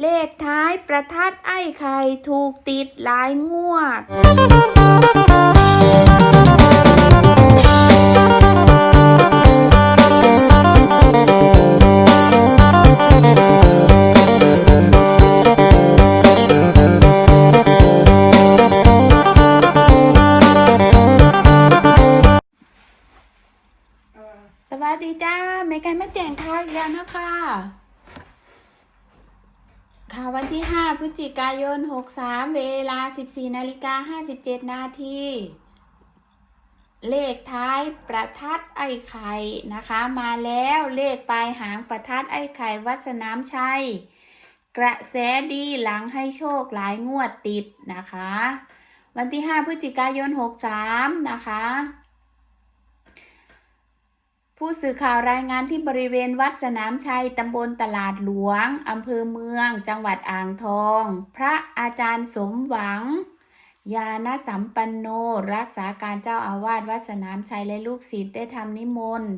เลขท้ายประทัดไอ้ไข่ถูกติดหลายงวด สวัสดีจ้าเมกันมาแจงข่าวอีกแล้วนะคะ ข่าววันที่ 5 พฤศจิกายน 63 เวลา 14นาฬิกา57 นาที เลขท้ายประทัดไอ้ไข่นะคะ มาแล้วเลขปลายหางประทัดไอ้ไข่วัดสนามชัย กระแสดีหลังให้โชคหลายงวดติดนะคะ วันที่ 5 พฤศจิกายน 63 นะคะ ผู้สื่อข่าวรายงานที่บริเวณวัดสนามชัย ตำบลตลาดหลวง อำเภอเมือง จังหวัดอ่างทอง พระอาจารย์สมหวัง ยาณสัมปันโน รักษาการเจ้าอาวาสวัดสนามชัยและลูกศิษย์ได้ทำนิมนต์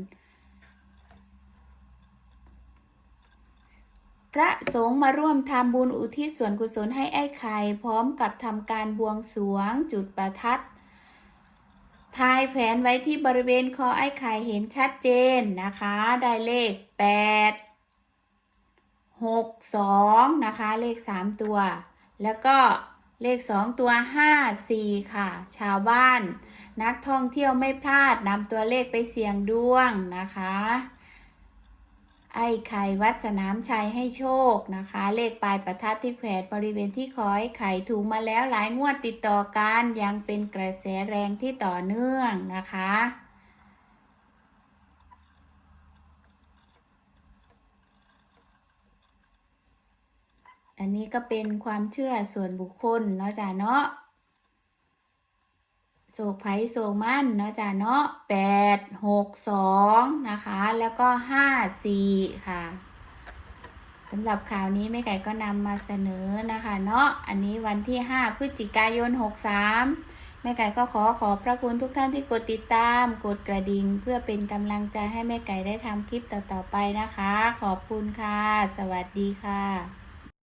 พระสงฆ์มาร่วมทำบุญอุทิศส่วนกุศลให้ไอ้ไข่พร้อมกับทำการบวงสรวงจุดประทัด ทายแผนไว้ที่บริเวณคอไอ้ไข่เห็นชัดเจนนะคะ ได้เลข 8 6 2 นะคะ เลข 3 ตัว แล้วก็เลข 2 ตัว 5 4 ค่ะ ชาวบ้าน นักท่องเที่ยวไม่พลาดนำตัวเลขไปเสี่ยงดวงนะคะ ไอ้ไข่วัดสนามชัยให้โชคนะคะ เลขปลายประทัดที่แขวนบริเวณที่คอไอ้ไข่ถูกมาแล้วหลายงวดติดต่อกันยังเป็นกระแสแรงที่ต่อเนื่องนะคะอันนี้ก็เป็นความเชื่อส่วนบุคคลเนาะจ้ะเนาะ โศกไผ่โศกมันเนาะจ้ะเนาะแปดหกสองนะคะ แล้วก็ห้าสี่ค่ะสำหรับข่าวนี้แม่ไก่ก็นำมาเสนอนะคะเนาะอันนี้วันที่ 5 พฤศจิกายน 63 แม่ไก่ก็ขอขอบพระคุณทุกท่านที่กดติดตาม กดกระดิ่ง เพื่อเป็นกำลังใจให้แม่ไก่ได้ทำคลิปต่อๆไปนะคะ ขอบคุณค่ะ สวัสดีค่ะ